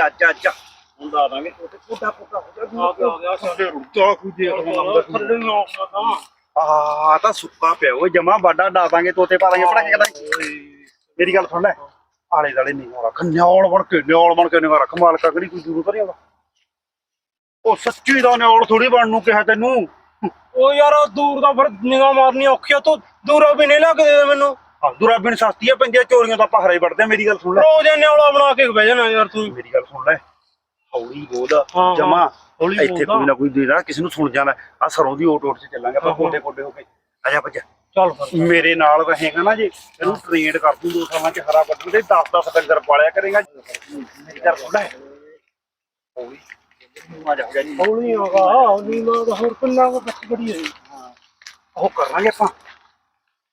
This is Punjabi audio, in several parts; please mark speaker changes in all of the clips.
Speaker 1: ਦਾਂਗੇ ਕੋਟਾ ਕੋਟਾ ਹੋ ਜਾ
Speaker 2: ਆ ਗਿਆ ਆ ਗਿਆ।
Speaker 1: ਥੱਲੇ ਰੁਕਦਾ ਕੋਈ ਦੇਖ ਲਵਾਂਗਾ
Speaker 2: ਥੱਲੇ ਨੂੰ ਆਉਣਾ ਤਾਂ।
Speaker 1: ਆ ਤਾਂ ਸੁੱਕਾ ਪਿਆ। ਓਏ ਜਮਾ ਬਾਡਾ ਡਾ ਦਾਂਗੇ ਤੋਤੇ ਪਾ ਦਾਂਗੇ। ਪੜਾਕੇ ਕਰਾਂਗੇ ਮੇਰੀ ਗੱਲ ਸੁਣ ਲੈ। ਆਲੇ ਦਾਲੇ ਨਹੀਂ ਰੱਖ ਨਿਆਲ ਬਣ ਕੇ ਨਿਆਲ ਬਣ ਕੇ ਨਿਗਾ ਰੱਖ। ਮਾਲਕਾ ਕਿਹੜੀ ਕੋਈ ਦੂਰ ਕਰੀ ਆਉਂਦਾ ਉਹ ਸੱਚੀ ਦਾ ਨਿਆਲ ਥੋੜੀ ਬਣਨ ਨੂੰ ਕਿਹਾ ਤੈਨੂੰ।
Speaker 2: ਉਹ ਯਾਰ ਦੂਰ ਦਾ ਫਿਰ ਨਿਗਾਹ ਮਾਰਨੀ ਔਖੀ ਆ। ਤੂੰ ਦੂਰੋਂ ਵੀ ਨਹੀਂ ਲੱਗਦੇ ਮੈਨੂੰ।
Speaker 1: ਆ ਦੁਰਾਬਿਨ ਸਸਤੀ ਆ ਪੈਂਦੀਆਂ ਚੋਰੀਆਂ ਤਾਂ ਪਹਰੇ ਵੜਦੇ ਆ, ਮੇਰੀ ਗੱਲ ਸੁਣ ਲੈ।
Speaker 2: ਰੋਜ਼ ਇਹਨੇ ਵਾਲਾ ਬਣਾ ਕੇ ਬਹਿ ਜਾਣਾ ਯਾਰ ਤੂੰ।
Speaker 1: ਮੇਰੀ ਗੱਲ ਸੁਣ ਲੈ ਹੌਲੀ ਬੋਲ
Speaker 2: ਹਾਂ,
Speaker 1: ਜਮਾ।
Speaker 2: ਹੌਲੀ
Speaker 1: ਇੱਥੇ। ਕੋਈ ਨਾ ਕੋਈ ਦੇਦਾ ਕਿਸੇ ਨੂੰ ਸੁਣ ਜਾਣਾ। ਆ ਸਰੋਂ ਦੀ ਓਟ ਓਟ ਚ ਚੱਲਾਂਗੇ ਆਪਾਂ
Speaker 2: ਹਾਂ, ਹਾਂ।
Speaker 1: ਕੋਡੇ ਕੋਡੇ ਹੋ ਕੇ। ਆ ਜਾ ਬੱਜਾ
Speaker 2: ਚੱਲ ਫਿਰ।
Speaker 1: ਮੇਰੇ ਨਾਲ ਰਹੇਗਾ ਨਾ ਜੀ ਇਹਨੂੰ ਟ੍ਰੇਨਡ ਕਰ ਦੂੰ ਦੋ ਸਾਲਾਂ ਚ ਹਰਾ ਬੱਟੂ ਤੇ 10 10 ਡੰਗਰ ਪਾਲਿਆ ਕਰੇਗਾ। ਮੇਰੀ ਗੱਲ ਸੁਣ ਲੈ। ਹੌਲੀ। ਆ ਜਾ ਜਾ ਜੀ।
Speaker 2: ਹੌਲੀ ਆਗਾ ਹੌਲੀ ਨਾ ਤਾਂ ਹੋਰ ਕਿੰਨਾ ਕੋ ਬੱਚ ਬੜੀ ਹੈ।
Speaker 1: ਉਹ ਕਰਾਂਗੇ ਆਪਾਂ।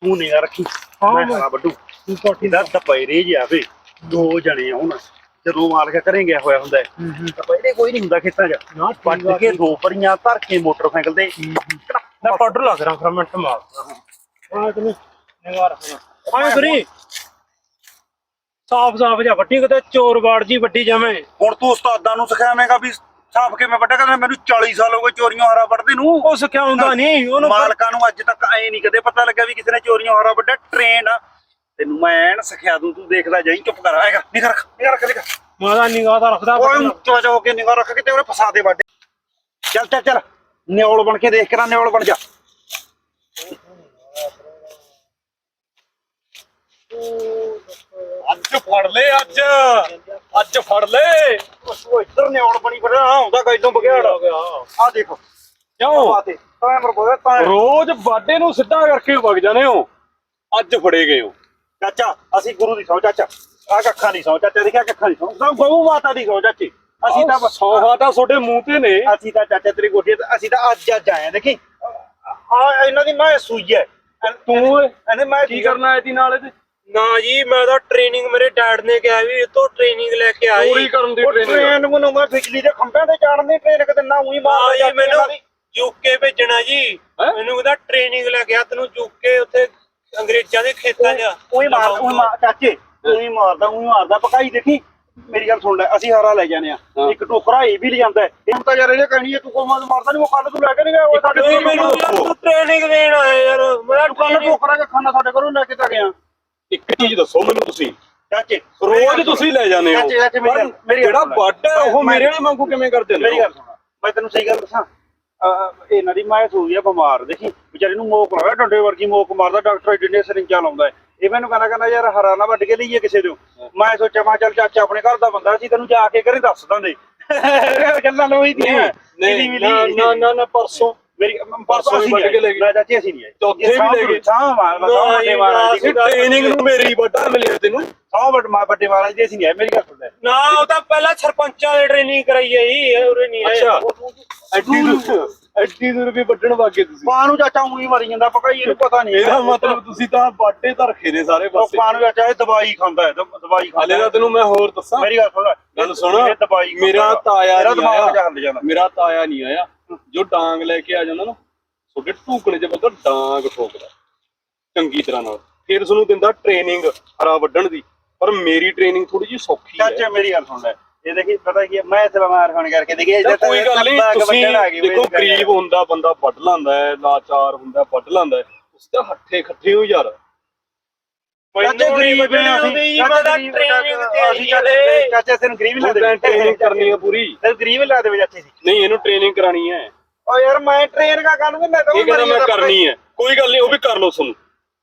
Speaker 1: ਤੂੰ ਨਿਗਾ ਰੱਖੀ। ਮੈਂ
Speaker 2: ਮੈਂ-
Speaker 1: ਹਰਾ ਬੱਟੂ
Speaker 2: ਤੂੰ ਪਾਟੀ
Speaker 1: ਇਹਦਾ ਦਪੈਰੇ ਜਿਆ ਵੇ ਦੋ ਜਣੇ ਆ ਹੁਣ ਜਦੋਂ ਮਾਲਕ ਘਰੇ ਗਿਆ ਹੋਇਆ ਹੁੰਦਾ ਹੈ ਦਪੈਰੇ ਕੋਈ ਨਹੀਂ ਹੁੰਦਾ ਖੇਤਾਂ 'ਚ।
Speaker 2: ਨਾ
Speaker 1: ਵੱਢ ਕੇ ਦੋ ਪਰੀਆਂ ਧਰ ਕੇ ਮੋਟਰਸਾਈਕਲ ਤੇ
Speaker 2: ਨਾ ਪਾਊਡਰ ਲੱਗ ਰਿਹਾ ਫਿਰ ਮਿੰਟ ਮਾਰ ਹਾਂ ਤੈਨੂੰ ਨਿਗਾਹ ਰੱਖਣਾ ਹਾਂ ਕਰੀ ਸਾਫ਼ ਸਾਫ਼ ਜਾਂ ਵੱਡੀ ਕਿਤੇ ਚੋਰ ਬਾੜ ਜੀ ਵੱਡੀ ਜਮੇ।
Speaker 1: ਹੁਣ ਤੂੰ ਉਸਤਾਦਾਂ ਨੂੰ ਸਿਖਾਵੇਂਗਾ ਵੀ ਸਾਫ਼ ਕਿਵੇਂ ਵੱਢਿਆ ਕਹਿੰਦਾ ਮੈਨੂੰ 40 ਸਾਲ ਹੋ ਗਏ ਚੋਰੀਆਂ ਹਰਾ ਵੱਢਦੇ ਨੂੰ।
Speaker 2: ਉਹ ਸਿੱਖਿਆ ਹੁੰਦਾ ਨਹੀਂ ਉਹਨੂੰ
Speaker 1: ਮਾਲਕਾਂ ਨੂੰ ਅੱਜ ਤੱਕ ਐ ਨਹੀਂ ਕਦੇ ਪਤਾ ਲੱਗਾ ਵੀ ਕਿਸੇ ਨੇ ਚੋਰੀਆਂ ਹਰਾ ਵੱਢਿਆ ਟ੍ਰੇਨ ਤੈਨੂੰ ਮੈਂ ਐਨ ਸਿਖਿਆ ਦੂੰ ਤੂੰ ਦੇਖਦਾ ਜਾਈ ਚੁੱਪ ਕਰ ਆਏਗਾ ਨਿਗਾ ਰੱਖ ਨਿਗਾ ਰੱਖ ਨਿਗਾ
Speaker 2: ਮਾਦਾ ਨਿਗਾਹ ਦਾ ਰੱਖਦਾ
Speaker 1: ਓਏ ਉੱਚਾ ਜਾ ਕੇ ਨਿਗਾ ਰੱਖ ਕਿਤੇ ਉਹਨੇ ਫਸਾ ਦੇ ਵੱਢ। ਚੱਲ ਚੱਲ ਚੱਲ। ਨਿਉਲ ਬਣ ਕੇ ਦੇਖ ਕਰਾਂ ਨਿਉਲ ਬਣ ਜਾ।
Speaker 3: ਅੱਜ ਫੜ ਲੈ ਅੱਜ। ਅੱਜ ਫੜ ਲੈ
Speaker 1: ਉਹ ਇੱਧਰ ਨਿਉਲ ਬਣੀ ਫਿਰ ਆਉਂਦਾ ਗੈਦੋਂ ਬਗਿਆੜ। ਆ ਦੇਖੋ।
Speaker 3: ਕਿਉਂ?
Speaker 1: ਤਾਂ ਮਰ ਬੋਲੇ ਤਾਂ
Speaker 3: ਰੋਜ਼ ਬਾਡੇ ਨੂੰ ਸਿੱਧਾ ਕਰਕੇ ਵਗ ਜਾਣੇ ਹੋ। ਅੱਜ ਫੜੇ ਗਏ ਹੋ।
Speaker 1: ਚਾਚਾ ਅਸੀਂ ਗੁਰੂ ਦੀ ਸੌ ਚਾਚਾ। ਆ ਕੱਖਾਂ ਦੀ ਸੌ ਚਾਚਾ ਦੇਖਿਆ ਕੱਖਾਂ ਦੀ ਸੌ? ਸਭ ਗਊ ਮਾਤਾ ਦੀ ਸੌ ਚਾਚੀ। ਅਸੀਂ ਤਾਂ
Speaker 3: ਸੌਹਾ ਤਾਂ ਤੁਹਾਡੇ ਮੂੰਹ ਤੇ ਨੇ।
Speaker 1: ਅਸੀਂ ਤਾਂ ਚਾਚਾ ਤੇਰੀ ਗੋਡੀ ਤੇ ਅਸੀਂ ਤਾਂ ਅੱਜ ਅੱਜ ਆਏ ਦੇਖੀ? ਆ ਇਹਨਾਂ ਦੀ ਮੈਂ ਸੂਈ ਹੈ।
Speaker 3: ਤੂੰ
Speaker 1: ਇਹਨੇ ਮੈਂ
Speaker 3: ਕੀ ਕਰਨਾ ਇਹਦੀ ਨਾਲ ਇਹਦੇ?
Speaker 2: ਨਾ ਜੀ ਮੈਂ ਤਾਂ ਟ੍ਰੇਨਿੰਗ ਮੇਰੇ ਡੈਡ ਨੇ ਕਿਹਾ ਵੀ ਇਹ ਤੋਂ ਟ੍ਰੇਨਿੰਗ ਲੈ ਕੇ ਆਈ
Speaker 3: ਚੋਰੀ ਕਰਨ ਦੀ
Speaker 1: ਉਹ
Speaker 3: ਟ੍ਰੇਨਿੰਗ
Speaker 1: ਟ੍ਰੇਨ ਨੂੰ ਮੈਂ ਬਿਜਲੀ ਦੇ ਖੰਭਿਆਂ ਤੇ ਚਾੜਨ ਦੀ ਟ੍ਰੇਨ ਕਿਤੇ ਨਾ ਉਹੀ ਮਾਰ
Speaker 2: ਹਾਂ ਜੀ ਮੈਨੂੰ ਯੂਕੇ ਭੇਜਣਾ ਜੀ।
Speaker 3: ਹੈਂ?
Speaker 2: ਮੈਨੂੰ ਕਹਿੰਦਾ ਟ੍ਰੇਨਿੰਗ ਲੈ ਕੇ ਆ ਤੈਨੂੰ ਯੂਕੇ ਉੱਥੇ ਅੰਗਰੇਜ਼ਾਂ ਦੇ ਖੇਤਾਂ 'ਚ
Speaker 1: ਉਹੀ ਮਾਰ ਉਹੀ ਮਾਰ ਚਾਚੇ ਉਹੀ ਮਾਰਦਾ ਉਹੀ ਮਾਰਦਾ। ਪਕਾਈ ਦੇਖੀ ਮੇਰੀ ਗੱਲ ਸੁਣ ਲੈ ਅਸੀਂ ਹਾਰਾ ਲੈ ਜਾਂਦੇ ਆ।
Speaker 3: ਹਾਂ।
Speaker 1: ਇੱਕ ਟੋਕਰਾ ਇਹ ਵੀ ਲੈ ਜਾਂਦਾ ਹੈ। ਇਹ ਤਾਂ ਯਾਰ ਇਹਨੇ ਕਹਿਣੀ ਹੈ ਤੂੰ ਕੋਮਾ ਮਾਰਦਾ ਨਹੀਂ ਉਹ ਕੱਲ ਤੂੰ ਲੈ ਕੇ ਨਹੀਂ ਗਿਆ ਉਹ ਸਾਡੇ
Speaker 2: ਮੈਨੂੰ ਯਾਰ ਤੂੰ ਟ੍ਰੇਨਿੰਗ ਦੇਣ ਆਇਆ ਯਾਰ ਮੇਰਾ
Speaker 1: ਕੱਲ ਟੋਕਰਾ ਕੇ ਖਾਣਾ ਸਾਡੇ ਘਰੋਂ ਲੈ ਕੇ ਤਾਂ ਗਿਆ।
Speaker 3: ਇੱਕ ਚੀਜ਼ ਦੱਸੋ ਮੈਨੂੰ ਤੁਸੀਂ।
Speaker 1: ਚਾਚੇ
Speaker 3: ਰੋਜ਼ ਤੁਸੀਂ ਲੈ ਜਾਂਦੇ ਹੋ।
Speaker 1: ਚਾਚੇ, ਚਾਚੇ, ਮੇਰੀ ਗੱਲ-
Speaker 3: ਪਰ
Speaker 1: ਮੇਰੀ ਗੱਲ
Speaker 3: ਜਿਹੜਾ
Speaker 1: ਸੁਣ।
Speaker 3: ਵੱਡ ਹੈ ਉਹ
Speaker 1: ਮੈਂ-
Speaker 3: ਮੇਰੇ ਵਾਲੇ ਵਾਂਗੂ ਕਿਵੇਂ ਕਰਦੇ ਨੇ?
Speaker 1: ਮੇਰੀ ਗੱਲ ਸੁਣ। ਮੈਂ ਤੈਨੂੰ ਸਹੀ ਗੱਲ ਦੱਸਾਂ। ਅਹ ਇਹਨਾਂ ਦੀ ਮਾਂ ਸੂਈ ਆ ਬਿਮਾਰ। ਦੇਖੀ ਵਿਚਾਰੀ ਨੂੰ ਮੋਕ ਲਾਇਆ ਡੰਡੇ ਵਰਗੀ ਮੋਕ ਮਾਰਦਾ ਡਾਕਟਰ ਜਿੰਨੇ ਸਰਿੰਜਾਂ ਲਾਉਂਦਾ ਹੈ। ਇਹ ਮੈਨੂੰ ਕਹਿੰਦਾ ਕਹਿੰਦਾ ਯਾਰ ਹਰਾ ਨਾ ਵੱਢ ਕੇ ਲਈਏ ਕਿਸੇ ਤੋਂ। ਮੈਂ ਸੋਚਿਆ ਮੈਂ ਚੱਲ ਚਾਚਾ ਆਪਣੇ ਘਰ ਦਾ ਬੰਦਾ ਸੀ ਤੈਨੂੰ ਜਾ ਕੇ ਘਰੇ ਦੱਸ ਦਿੰਦੇ ਗੱਲਾਂ ਲੋਈ ਦੀਆਂ।
Speaker 3: ਨਹੀਂ ਨਾ ਨਾ ਨਾ ਨਾ ਪਰਸੋਂ
Speaker 1: ਮੇਰੀ
Speaker 3: ਪਰਸੋਂ
Speaker 1: ਅਸੀਂ
Speaker 3: ਵੱਢ ਕੇ ਲੈ ਗਏ।
Speaker 1: ਚਾਚੀ ਅਸੀਂ ਨਹੀਂ ਆਏ
Speaker 3: ਚੌਥੇ ਵੀ ਲੈ ਗਏ।
Speaker 1: ਮਾਰ
Speaker 3: ਇਹ ਟ੍ਰੇਨਿੰਗ ਨੂੰ ਮੇਰੀ ਵੱਡਾ ਮਿਲਿਆ ਤੈਨੂੰ
Speaker 1: ਸਾਹ ਵੱਡ ਮਾ ਵੱਡੇ ਮਹਾਰਾਜ ਦੀ ਅਸੀਂ ਨਹੀਂ ਆਏ ਮੇਰੀ ਗੱਲ ਸੁਣ ਲੈ।
Speaker 2: ਨਾ ਉਹ ਤਾਂ ਪਹਿਲਾਂ ਸਰਪੰਚਾਂ ਦੇ ਟ੍ਰੇਨਿੰਗ ਕਰਾਈ ਹੈ ਜੀ ਇਹ ਉਰੇ ਨਹੀਂ ਆਏ
Speaker 3: ਅੱਛਾ। ਐਡੀ ਦੂਰ ਐਡੀ ਦੂਰ ਵੀ ਵੱਢਣ ਵਾਗੇ ਤੁਸੀਂ।
Speaker 1: ਮਾਂ ਨੂੰ ਚਾਚਾ ਉਹੀ ਮਾਰੀ ਜਾਂਦਾ ਪਕਾਈ ਇਹਨੂੰ ਪਤਾ ਨਹੀਂ।
Speaker 3: ਇਹਦਾ ਮਤਲਬ ਤੁਸੀਂ ਤਾਂ ਬਾਟੇ ਤਾਂ ਰੱਖੇ ਨੇ ਸਾਰੇ ਪਾਸੇ।
Speaker 1: ਮਾਂ ਨੂੰ ਚਾਚਾ ਇਹ ਦਵਾਈ ਖਾਂਦਾ ਹੈ ਦਵਾਈ
Speaker 3: ਹਾਲੇ
Speaker 1: ਖਾਂਦਾ
Speaker 3: ਤਾਂ ਤੈਨੂੰ ਮੈਂ ਹੋਰ ਦੱਸਾਂ।
Speaker 1: ਮੇਰੀ ਗੱਲ ਸੁਣ ਲੈ।
Speaker 3: ਗੱਲ ਸੁਣ।
Speaker 1: ਇਹ ਦਵਾਈ
Speaker 3: ਮੇਰਾ
Speaker 1: ਹੈ।
Speaker 3: ਤਾਇਆ
Speaker 1: ਮੇਰਾ
Speaker 3: ਨਹੀਂ
Speaker 1: ਦਿਮਾਗ
Speaker 3: ਆਇਆ।
Speaker 1: ਹੱਲ ਜਾਂਦਾ
Speaker 3: ਮੇਰਾ ਤਾਇਆ ਨਹੀਂ ਆਇਆ। ਜੋ ਡਾਂਗ ਲੈ ਕੇ ਆ ਜਾਂਦਾ ਨਾ ਤੁਹਾਡੇ ਢੂਕਣੇ 'ਚ ਬੰਦਾ ਡਾਂਗ ਠੋਕਦਾ। ਚੰਗੀ ਤਰ੍ਹਾਂ ਨਾਲ। ਫਿਰ ਤੁਹਾਨੂੰ ਦਿੰਦਾ ਟ੍ਰੇਨਿੰਗ ਹਰਾ ਵੱਢਣ ਦੀ। ਪਰ ਮੇਰੀ ਟ੍ਰੇਨਿੰਗ ਥੋੜੀ ਜਿਹੀ ਸੌਖੀ ਹੈ।
Speaker 1: ਚਾਚਾ ਮੇਰੀ ਗੱਲ ਸੁਣ ਲੈ। ਇਹ ਦੇਖੀ ਪਤਾ ਕੀ ਹੈ, ਮੈਂ ਤੇ ਬਿਮਾਰ ਹੋਣ ਕਰਕੇ ਦੇਖੀ
Speaker 3: ਤਾਂ ਕੋਈ ਗੱਲ ਨਹੀਂ ਤੁਸੀਂ ਦੇਖੋ ਗਰੀਬ ਹੁੰਦਾ ਬੰਦਾ ਵੱਢ ਲਾਂਦਾ ਹੈ ਲਾਚਾਰ ਹੁੰਦਾ ਵੱਢ ਲਾਂਦਾ ਹੈ। ਉਸ ਤੇ ਹੱਠੇ ਖੱਠੇ ਹੋ ਯਾਰ।
Speaker 1: ਚਾਚੇ ਗਰੀਬ ਨੇ
Speaker 2: ਨਹੀਂ
Speaker 1: ਅਸੀਂ
Speaker 2: ਆਉਂਦੀ,
Speaker 1: ਚਾਚਾ
Speaker 2: ਮੈਂ ਤਾਂ
Speaker 1: ਗਰੀਬ
Speaker 2: training
Speaker 1: ਚਾਚਾ-
Speaker 2: ਤੇ
Speaker 1: ਅਸੀਂ ਚਾਚੇ ਚਾਚਾ ਤੈਨੂੰ ਗਰੀਬ ਲਾ ਦੇ
Speaker 3: ਟ੍ਰੇਨਿੰਗ ਕਰਨੀ ਹੈ ਪੂਰੀ।
Speaker 1: ਤੈਨੂੰ ਗਰੀਬ ਲਾ ਦੇ ਚਾਚੇ ਸੀ
Speaker 3: ਨਹੀਂ ਇਹਨੂੰ ਟ੍ਰੇਨਿੰਗ ਕਰਾਣੀ ਹੈ।
Speaker 1: ਓ ਯਾਰ ਮੈਂ ਟ੍ਰੇਨ ਕਾ ਕਰ ਲੂੰਗਾ ਮੈਂ ਤਾਂ
Speaker 3: ਇਹ ਕਹਿੰਦਾ ਮੈਂ ਕਰਨੀ ਹੈ। ਕੋਈ ਗੱਲ ਨਹੀਂ ਉਹ ਵੀ ਕਰ ਲਓ ਸੁਣ।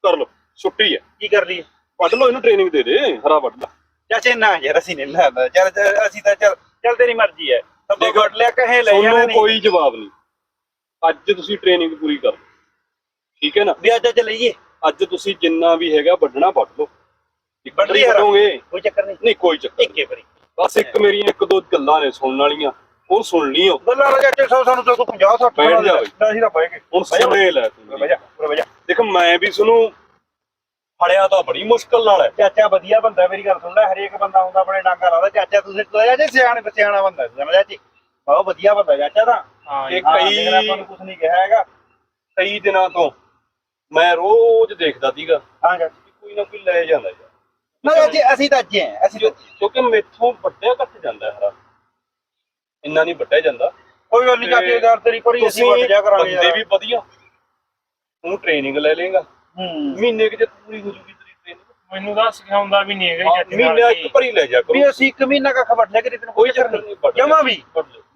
Speaker 3: ਕਰ ਲਓ। ਛੁੱਟੀ ਹੈ।
Speaker 1: ਕੀ ਕਰ ਲਈ
Speaker 3: ਵੱਢ ਲਓ ਇਹਨੂੰ ਟ੍ਰੇਨਿੰਗ ਦੇ ਦੇ ਹਰਾ ਵੱਢ ਲਾ।
Speaker 1: ਚਾਚੇ ਨਾ ਯਾਰ ਅਸੀਂ ਨਹੀਂ ਲਾਦਾ ਚੱਲ ਚੱਲ, ਅਸੀਂ ਤਾਂ ਚੱਲ ਚੱਲ ਤੇਰੀ ਮਰਜ਼ੀ ਹੈ। ਤਾਂ
Speaker 3: ਦੇਖੋ,
Speaker 1: ਲਿਆ ਕਹੇ ਲੈ
Speaker 3: ਤੁਹਾਨੂੰ
Speaker 1: ਨਹੀਂ।
Speaker 3: ਕੋਈ ਜਵਾਬ ਨਹੀਂ। ਅੱਜ ਤੁਸੀਂ ਟ੍ਰੇਨਿੰਗ ਪੂਰੀ ਕਰ ਲਓ। ਠੀਕ ਹੈ ਨਾ?
Speaker 1: ਵੀ ਅੱਜ ਅੱਜ ਲਈਏ।
Speaker 3: ਅੱਜ ਤੁਸੀਂ ਜਿੰਨਾ ਵੀ ਹੈਗਾ ਵੱਢਣਾ ਵੱਢ ਲਓ।
Speaker 1: ਵੱਢ ਲਈ ਯਾਰ।
Speaker 3: ਵੱਢੋਗੇ?
Speaker 1: ਕੋਈ ਚੱਕਰ ਨਹੀਂ।
Speaker 3: ਨਹੀਂ ਕੋਈ ਚੱਕਰ
Speaker 1: ਇੱਕੇ ਵਾਰੀ।
Speaker 3: ਬਸ ਇੱਕ ਮੇਰੀਆਂ ਇੱਕ ਦੋ ਗੱਲਾਂ ਨੇ ਸੁਣਨ ਵਾਲੀਆਂ। ਉਹ ਸੁਣ ਲਈਓ।
Speaker 1: ਬੱਲਾ ਰਾਜਾ ਚਾਚੇ ਸੌ ਸਾਨੂੰ ਤਾਂ ਤੂੰ 50 60
Speaker 3: ਬੈਠ ਜਾ ਬਈ।
Speaker 1: ਅਸੀਂ ਤਾਂ ਬਹਿ ਗਏ।
Speaker 3: ਹੁਣ ਸੁਣੇ ਲੈ ਤੂੰ।
Speaker 1: ਬਹਿ ਜਾ ਉਰੇ ਬਹਿ ਜਾ।
Speaker 3: ਦੇਖ ਮੈਂ ਵੀ ਸੁਣੂ ਫੜਿਆ ਤਾਂ ਬੜੀ ਮੁਸ਼ਕਲ ਨਾਲ। ਹੈ
Speaker 1: ਚਾਚਾ ਵਧੀਆ ਬੰਦਾ ਮੇਰੀ ਗੱਲ ਸੁਣ ਲੈ ਹਰੇਕ ਬੰਦਾ ਹੁੰਦਾ ਆਪਣੇ ਡਾਂਗਾ ਲਾਦਾ ਚਾਚਾ ਤੁਸੀਂ ਤੁਸੀਂ ਚਾਚੇ ਸਿਆਣੇ ਸਿਆਣਾ ਬੰਦਾ ਸਮਝ ਚਾਚੀ ਬਹੁਤ ਵਧੀਆ ਬੰਦਾ ਚਾਚਾ ਤਾਂ।
Speaker 2: ਹਾਂ
Speaker 3: ਇਹ ਕਈ
Speaker 1: ਆਪਾਂ ਨੂੰ ਕੁਝ ਨਹੀਂ ਕਿਹਾ ਹੈਗਾ।
Speaker 3: ਕਈ ਦਿਨਾਂ ਤੋਂ ਮੈਂ ਰੋਜ਼ ਦੇਖਦਾ ਸੀਗਾ
Speaker 1: ਹਾਂ ਚਾਚੀ
Speaker 3: ਕੋਈ ਨਾ ਕੋਈ ਲੈ ਜਾਂਦਾ ਯਾਰ
Speaker 1: ਨਾ ਚਾਚੀ ਅਸੀਂ ਤਾਂ ਹਾਂ, ਅਸੀਂ।
Speaker 3: ਕਿਉਂਕਿ ਮੈਥੋਂ ਵੱਡਿਆ ਘੱਟ ਜਾਂਦਾ ਹਰਾ ਇੰਨਾ ਨਹੀਂ ਵੱਡਿਆ ਜਾਂਦਾ।
Speaker 1: ਕੋਈ ਗੱਲ ਨਹੀਂ ਚਾਚੇ ਯਾਰ ਤੇਰੀ ਭਰੀ ਅਸੀਂ ਜਾ ਕਰਾਂਗੇ
Speaker 3: ਬੰਦੇ ਵੀ ਵਧੀਆ। ਤੂੰ ਟ੍ਰੇਨਿੰਗ ਲੈ ਲੇਗਾ। ਮਹੀਨੇ ਕਿ ਜੇ ਪੂਰੀ ਹੋ ਜੂਗੀ ਤੇਰੀ ਟ੍ਰੇਨਿੰਗ
Speaker 2: ਮੈਨੂੰ ਤਾਂ ਸਿਖਾਉਂਦਾ ਵੀ ਨਹੀਂ ਹੈਗਾ ਜੀ
Speaker 3: ਮਹੀਨੇ ਇੱਕ ਭਰੀ ਲੈ ਜਾ ਕਰੋ।
Speaker 1: ਵੀ ਅਸੀਂ ਇੱਕ ਮਹੀਨਾ ਕੱਖ ਵੱਟ ਲਿਆ ਕਿ ਤੈਨੂੰ
Speaker 3: ਕੋਈ ਚੱਕਰ ਨਹੀਂ।
Speaker 1: ਜਮਾ ਵੀ।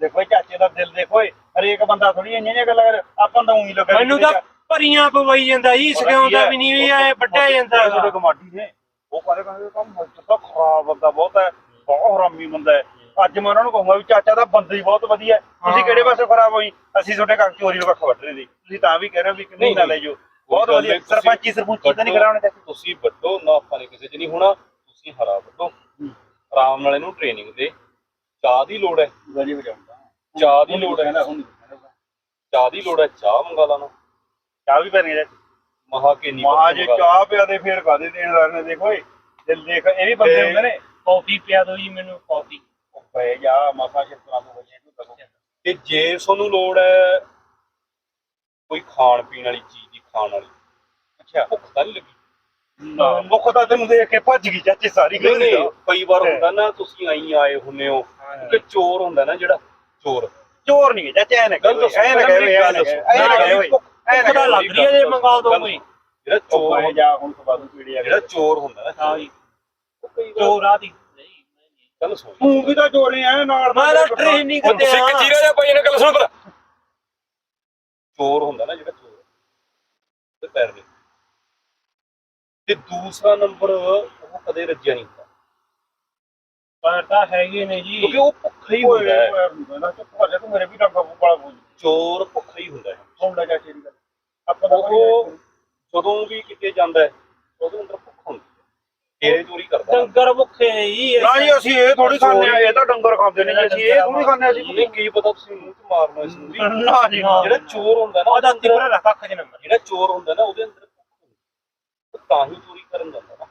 Speaker 1: ਦੇਖੋ ਚਾਚੇ ਦਾ ਦਿਲ ਦੇਖੋ ਹਰੇਕ ਬੰਦਾ ਥੋੜੀ ਇੰਨੀਆਂ ਜਿਹੀਆਂ ਗੱਲਾਂ ਕਰ ਆਪਾਂ ਤਾਂ ਉਹੀ ਲੱਗਾ
Speaker 2: ਮੈਨੂੰ ਤਾਂ ਭਰੀਆਂ ਪਵਾਈ ਜਾਂਦਾ ਜੀ ਸਿਖਾਉਂਦਾ ਵੀ ਨਹੀਂ ਵੀ ਐ ਵੱਡਿਆ ਜਾਂਦਾ।
Speaker 1: ਤੁਹਾਡੇ ਕਮਾਡੀ ਨੇ ਉਹ ਕਰੇ ਕਹਿੰਦੇ ਕੰਮ ਤਾਂ ਖਰਾਬ ਬੰਦਾ ਬਹੁਤ ਹੈ ਬਹੁਤ ਹਰਾਮੀ ਬੰਦਾ ਹੈ। ਅੱਜ ਮੈਂ ਉਹਨਾਂ ਨੂੰ ਕਹੂੰਗਾ ਵੀ ਚਾਚਾ ਦਾ ਬੰਦਾ ਹੀ ਬਹੁਤ ਵਧੀਆ ਤੁਸੀਂ। ਕਿਹੜੇ ਪਾਸੇ ਖਰਾਬ ਹੋਈ? ਅਸੀਂ ਤੁਹਾਡੇ ਕੱਖ ਚੋਰੀ ਨੂੰ ਕੱਖ ਵੱਢ ਰਹੇ ਸੀ। ਤੁਸੀਂ ਤਾਂ ਵੀ ਕਹਿ ਰਹੇ ਵੀ ਕਿੰਨੀ ਨਾ ਲੈ ਜਾਓ। ਬਹੁਤ ਵਧੀਆ। ਸਰਪੰਚੀ ਸਰਪੰਚੀ ਤਾਂ ਨਹੀਂ ਕਰਾਉਣੇ ਚਾਹੀਦੇ
Speaker 3: ਤੁਸੀਂ ਵੱਡੋ ਨਾ ਆਪਾਂ ਨੇ ਕਿਸੇ ਚ ਨਹੀਂ ਹੋਣਾ ਤੁਸੀਂ ਹਰਾ ਵੱਡੋ। ਆਰਾਮ ਨਾਲ ਇਹਨੂੰ ਟ੍ਰੇਨਿੰਗ ਦੇ। ਚਾਹ ਦੀ ਲੋੜ ਹੈ।
Speaker 1: ਗਾਜੀ ਵਜਾਉਂਦਾ
Speaker 3: ਚਾਹ ਦੀ ਲੋੜ ਹੈ। ਚਾਹ ਦੀ ਲੋੜ ਹੈ ਚਾਹ ਮੰਗਾ ਲਾਣਾ
Speaker 1: ਚਾਹ ਵੀ ਪੈਣੀ ਹੈ।
Speaker 3: ਮਹਾ ਕੇ ਨਹੀਂ
Speaker 1: ਮਹਾ ਜੇ ਚਾਹ ਪਿਆ ਦੇ ਫੇਰ ਕਾਦੇ ਦੇਣਦਾਰ ਨੇ? ਦੇਖੋ ਇਹ ਦਿਲ ਦੇਖ ਇਹ ਵੀ ਬੰਦੇ
Speaker 3: ਤੇ-
Speaker 1: ਹੁੰਦੇ ਨੇ।
Speaker 2: ਕਾਫੀ ਪਿਆ ਦਿਓ ਜੀ ਮੈਨੂੰ ਕਾਫੀ।
Speaker 1: ਉਹ ਪਏ ਜਾ ਮਸਾ ਸ਼ਿਫਟਾਂ ਤੋਂ ਵਜੇ ਨੂੰ ਤੱਕ
Speaker 3: ਤੇ ਜੇ ਤੁਹਾਨੂੰ ਲੋੜ ਹੈ ਕੋਈ ਖਾਣ ਪੀਣ ਵਾਲੀ ਚੀਜ਼ ਦੀ ਖਾਣ ਵਾਲੀ।
Speaker 1: ਅੱਛਾ।
Speaker 3: ਭੁੱਖ ਤਾਂ ਨਹੀਂ ਲੱਗੀ।
Speaker 1: ਨਾ। ਮੁੱਖ ਤਾਂ ਤੈਨੂੰ ਦੇਖ ਕੇ ਭੱਜ ਗਈ ਚਾਚੇ ਸਾਰੀ
Speaker 3: ਨਹੀਂ ਨਹੀਂ
Speaker 1: ਗੱਲ
Speaker 3: ਕਈ ਵਾਰ ਹੁੰਦਾ ਨਾ ਤੁਸੀਂ ਆਈ ਆਏ ਹੁੰਨੇ ਹੋ ਕਿ ਚੋਰ ਹੁੰਦਾ ਨਾ ਜਿਹੜਾ। ਚੋਰ।
Speaker 1: ਚੋਰ ਨਹੀਂ ਚਾਚੇ ਐ ਨਾ
Speaker 3: ਗੱਲ
Speaker 1: ਕਹੋ
Speaker 3: ਦੱਸੋ,
Speaker 1: ਐ ਨਾ ਕਹੋ ਐ
Speaker 3: ਗੱਲ
Speaker 1: ਨਾ ਕਹੋ ਐ ਨਾ ਕਹੋ
Speaker 2: ਲੱਗ ਰਹੀ ਹੈ ਜੇ ਮੰਗਾਓ ਦੋ ਕੋਈ।
Speaker 3: ਜਿਹੜਾ ਚੋਰ
Speaker 1: ਜਾ ਹੁਣ ਤੋਂ ਬਾਅਦ ਪੀੜੀ ਆ
Speaker 3: ਜਿਹੜਾ ਚੋਰ ਹੁੰਦਾ ਨਾ
Speaker 2: ਹਾਂ ਜੀ। ਚੋਰ ਆ ਦੀ ਨਹੀਂ।
Speaker 3: ਗੱਲ ਸੁਣ।
Speaker 1: ਤੂੰ ਵੀ ਤਾਂ ਚੋਰੀ ਐ ਨਾਲ
Speaker 2: ਮੈਂ ਤਾਂ ਟ੍ਰੇਨਿੰਗ
Speaker 3: ਸਿੱਖ
Speaker 2: ਆ।
Speaker 3: ਜੀਰਾ ਜਾਂ ਭਾਈ ਨੇ ਗੱਲ ਸੁਣ ਪਰ ਚੋਰ ਹੁੰਦਾ ਨਾ ਜਿਹੜਾ ਤੇ ਪੈਰ ਦੇ ਤੇ ਦੂਸਰਾ ਨੰਬਰ ਉਹ ਕਦੇ ਰੱਜਿਆ ਨਹੀਂ ਹੁੰਦਾ।
Speaker 2: ਪਰ ਤਾਂ ਹੈਗੇ ਨੇ ਜੀ।
Speaker 3: ਕਿਉਂਕਿ ਉਹ ਭੁੱਖਾ ਹੀ ਹੁੰਦਾ ਹੈ।
Speaker 1: ਨਾ। ਚੁੱਪ ਕਰ ਜਾ ਤੂੰ ਮੇਰੇ ਵੀ ਡੰਗਾ ਫੁੱਕਾ ਬੋਲ
Speaker 3: ਚੋਰ ਭੁੱਖਾ ਹੀ ਹੁੰਦਾ ਹੈ।
Speaker 1: ਸੁਣ ਲੈ ਚਾਚੇ ਦੀ ਗੱਲ। ਆਪਾਂ
Speaker 3: ਉਹ ਜਦੋਂ ਵੀ ਕਿਤੇ ਜਾਂਦਾ ਹੈ ਉਹਦੇ ਅੰਦਰ ਹੈ ਚੋਰੀ ਕਰਦਾ।
Speaker 2: ਡੰਗਰ ਭੁੱਖੇ ਨੇ ਜੀ
Speaker 1: ਨਾ ਜੀ ਅਸੀਂ ਇਹ ਥੋੜੀ ਖਾਂਦੇ ਆ ਇਹ ਤਾਂ ਡੰਗਰ ਖਾਂਦੇ ਨੇ ਜੀ ਅਸੀਂ ਇਹ ਥੋੜੀ ਖਾਂਦੇ ਆ ਅਸੀਂ
Speaker 3: ਨਹੀਂ ਕੀ ਪਤਾ ਤੁਸੀਂ ਮੂੰਹ ਚ ਮਾਰਨਾ ਇਸ ਨੂੰ ਵੀ।
Speaker 1: ਨਾ ਜੀ
Speaker 3: ਜਿਹੜਾ ਚੋਰ ਹੁੰਦਾ ਨਾ
Speaker 2: ਉਹਦਾ
Speaker 3: ਅੰਦਰ-
Speaker 2: ਤਿਪਰਾ ਰੱਖ ਅੱਖ ਚ ਨੰਬਰ
Speaker 3: ਜਿਹੜਾ ਚੋਰ ਹੁੰਦਾ ਨਾ ਉਹਦੇ ਅੰਦਰ ਭੁੱਖ ਹੁੰਦੀ ਹੈ। ਉਹ ਤਾਂ ਹੀ ਚੋਰੀ ਕਰਨ ਜਾਂਦਾ ਨਾ।